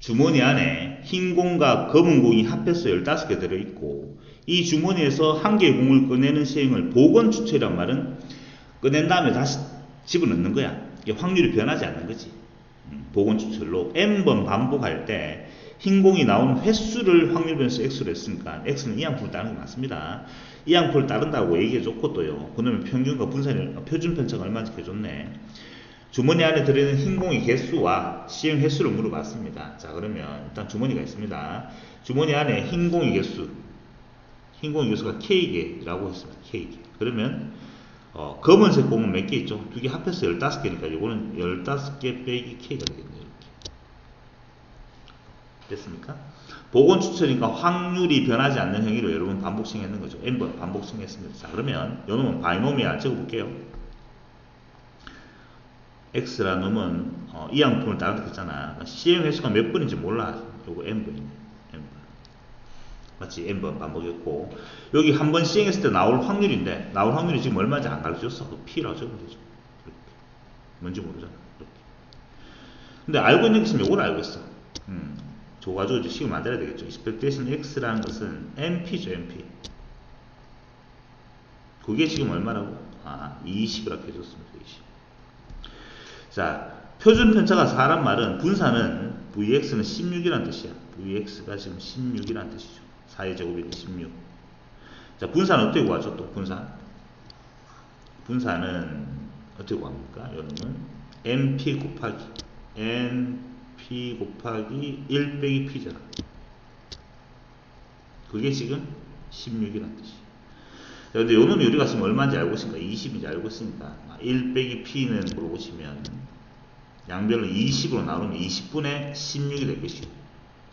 주머니 안에 흰 공과 검은 공이 합해서 15개 들어있고 이 주머니에서 한 개의 공을 꺼내는 시행을 보건 추출이란 말은 꺼낸 다음에 다시 집어넣는 거야. 이게 확률이 변하지 않는 거지. 음, 보건 추출로 n번 반복할 때 흰 공이 나오는 횟수를 확률 변수 x로 했으니까 x는 이항풀을 따르는 게 맞습니다. 이항풀을 따른다고 얘기해 줬고 또요. 그러면 평균과 분산이 표준 편차가 얼마인지 해줬네. 주머니 안에 들어있는 흰 공의 개수와 시행 횟수를 물어봤습니다. 자 그러면 일단 주머니가 있습니다. 주머니 안에 흰 공의 개수, 흰 공의 개수가 K개라고 했습니다. K개. 그러면 어, 검은색 공은 몇 개 있죠? 두 개 합해서 15개니까 이거는 15개 빼기 K가 되겠네요. 이렇게. 됐습니까? 보건 추천이니까 확률이 변하지 않는 행위로 여러분 반복식 했는 거죠. n번 반복식 했습니다. 자 그러면 요 놈은 바이노미알 적어볼게요. X라는 놈은 어, 이항품을 따르게 했잖아. 시행 횟수가 몇 번인지 몰라. 요거 n번이네. n번. 맞지? n번 반복했고 여기 한 번 시행했을 때 나올 확률인데 나올 확률이 지금 얼마인지 안 가르쳐줬어. 그 p라고 적으면 되죠. 이렇게. 뭔지 모르잖아. 이렇게. 근데 알고 있는 게 있으면 요걸 알고 있어. 음. 저 가지고 이제 식을 만들어야 되겠죠. expectation x라는 것은 np죠, np. 그게 지금 얼마라고? 아, 20이라고 해줬습니다. 20. 자, 표준 편차가 4란 말은 분사는 vx는 16이라는 뜻이야. vx가 지금 16이라는 뜻이죠. 4의 제곱이 16. 자, 분사는 어떻게 구하죠? 또 분사. 분사는 어떻게 구합니까? 여러분 np 곱하기 np 곱하기 1 빼기 p잖아. 그게 지금 16이라는 뜻이야. 자, 근데 요 놈이 우리가 지금 얼마인지 알고 있으니까 20인지 알고 있으니까 1 빼기 p는 물어보시면 양별로 20으로 나누면 20분의 16이 될 것이고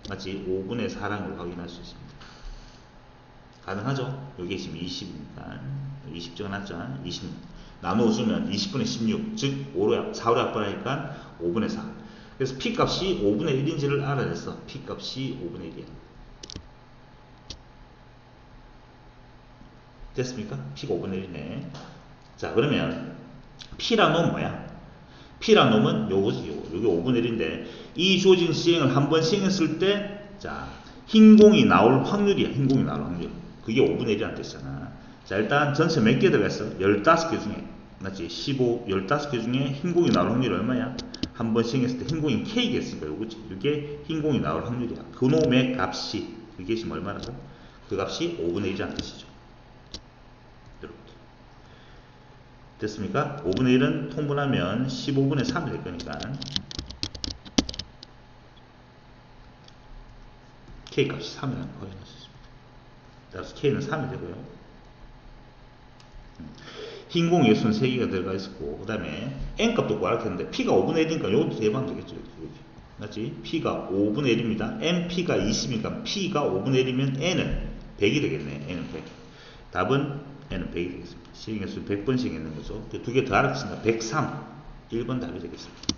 맞지? 5분의 4라는 걸 확인할 수 있습니다. 가능하죠? 여기 지금 20이니까 20 적어놨죠? 20 나누어 주면 20분의 16, 즉 5로, 4로 약분하니까 5분의 4. 그래서 p 값이 5분의 1인지를 알아냈어. p 값이 5분의 1이야. 됐습니까? p가 5분의 1이네. 자, 그러면 놈은 뭐야? P란 놈은 요거지, 요거. 요게 5분의 1인데 이 주어진 시행을 한 번 시행했을 때 자, 흰 공이 나올 확률이야. 흰 공이 나올 확률. 그게 5분의 1이라는 뜻이잖아. 자, 일단 전체 몇 개 들어갔어? 15개 중에. 맞지? 15, 15개 중에 흰 공이 나올 확률이 얼마야? 한 번 시행했을 때 흰 공이 K겠으니까 요거지. 이게 흰 공이 나올 확률이야. 그 놈의 값이, 그게 지금 얼마라고? 그 값이 5분의 1이라는 뜻이죠. 이렇게. 됐습니까? 5분의 1은 통분하면 15분의 3이 될 거니까. K 값이 3이라는 거 확인할 수 있습니다. 따라서 K는 3이 되고요. 흰공 예수는 3개가 들어가 있었고, 그 다음에 N값도 구하라 했는데, P가 5분의 1이니까 이것도 대입하면 되겠죠. 여기. 맞지? P가 5분의 1입니다. NP가 20이니까 P가 5분의 1이면 N은 100이 되겠네. N은 100. 답은 N은 100이 되겠습니다. 시행횟수 100번 시행했는 거죠. 두 개 더 알았으니까 103. 1번 답이 되겠습니다.